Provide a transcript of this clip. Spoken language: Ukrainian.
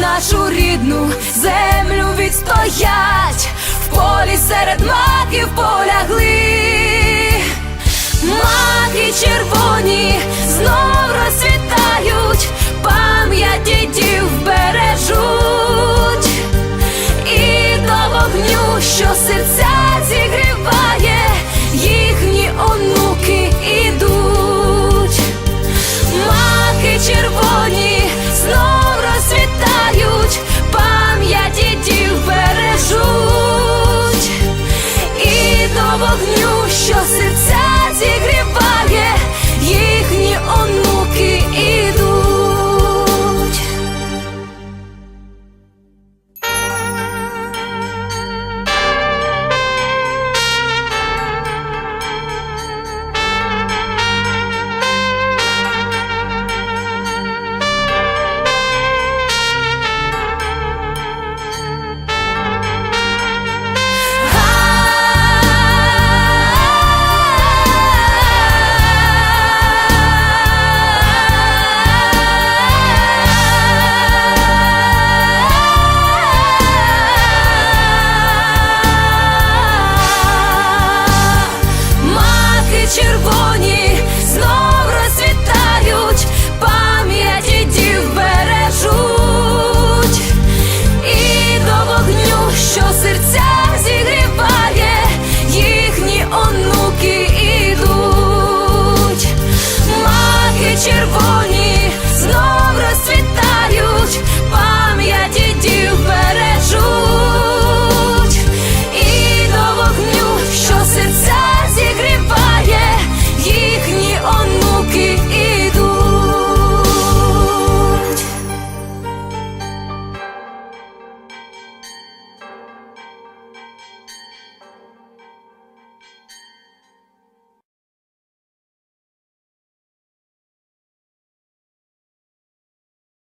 нашу рідну землю відстоять, в полі серед маків полягли, маки червоні знов розцвітають, пам'яті дів бережуть, і до вогню, що серце. серця зігріває.